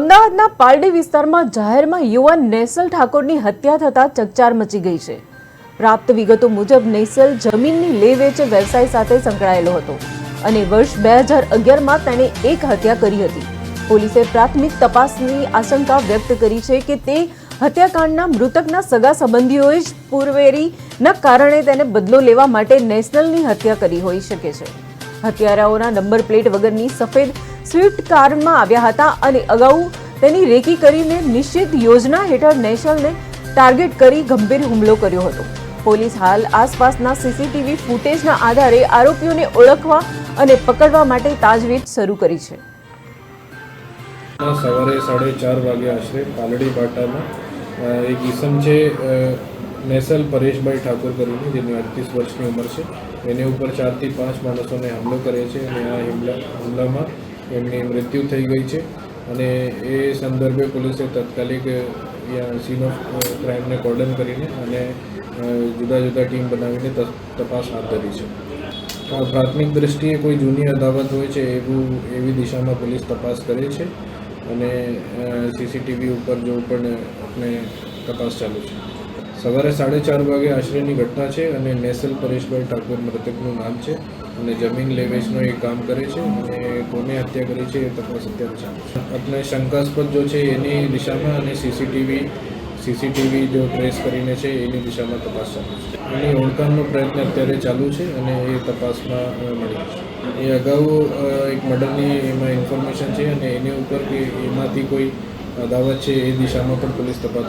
અમદાવાદના પારડી વિસ્તારમાં જાહેરમાં યુવાન નેસલ ઠાકોરની હત્યા થતાં ચકચાર મચી ગઈ છે. પ્રાપ્ત વિગતો મુજબ નેસલ જમીનની લે વેચ વ્યવસાય સાથે સંકળાયેલો હતો અને વર્ષ બે હજાર અગિયારમાં તેણે એક હત્યા કરી હતી. પોલીસે પ્રાથમિક તપાસની આશંકા વ્યક્ત કરી છે કે તે હત્યાકાંડના મૃતકના સગા સંબંધીઓએ જ પૂર્વેરીના કારણે તેને બદલો લેવા માટે નેશનલની હત્યા કરી હોઈ શકે છે. હત્યારાઓના નંબર પ્લેટ વગરની સફેદ સ્વિફ્ટ કારમાં આવ્યા હતા અને અગાઉ તેની રેકી કરીને નિશ્ચિત યોજના હેઠળ નેશનલને ટાર્ગેટ કરી ગંભીર હુમલો કર્યો હતો. પોલીસ હાલ આસપાસના સીસીટીવી ફૂટેજના આધારે આરોપીઓને ઓળખવા અને પકડવા માટે તાજવીજ શરૂ કરી છે. સવારે સાડે ચાર વાગે આશરે પાલડી બાટામાં એક ઈસમ છે નેસલ પરેશભાઈ ઠાકોર કરીને, જેની અડતીસ વર્ષની ઉંમર છે, એની ઉપર ચારથી પાંચ માણસોને હુમલો કરે છે અને આ હુમલા, હુમલામાં એમની મૃત્યુ થઈ ગઈ છે અને એ સંદર્ભે પોલીસે તાત્કાલિક સીન ઓફ ક્રાઇમને કોર્ડન કરીને અને જુદા જુદા ટીમ બનાવીને તપાસ હાથ ધરી છે. પ્રાથમિક દ્રષ્ટિએ કોઈ જૂની અદાવત હોય છે એવું, એવી દિશામાં પોલીસ તપાસ કરે છે અને સીસીટીવી ઉપર જો પણ આપણે તપાસ ચાલુ છે. સવારે સાડે ચાર વાગે આશરેની ઘટના છે અને નેસલ પરેશભાઈ ઠાકોર મૃતકનું નામ છે અને જમીન લેવેચનો એ કામ કરે છે અને કોને હત્યા કરી છે એ તપાસ અત્યારે ચાલુ છે. આપણે શંકાસ્પદ જો છે એની દિશામાં અને સીસીટીવી સીસીટીવી જો ટ્રેસ કરીને છે એની દિશામાં તપાસ ચાલુ છે. એની ઓળખાણનો પ્રયત્ન અત્યારે ચાલુ છે અને એ તપાસમાં મળી છે. એ અગાઉ એક મર્ડરની એમાં ઇન્ફોર્મેશન છે અને એની ઉપર કે એમાંથી કોઈ દાવત છે એ દિશામાં પણ પોલીસ તપાસ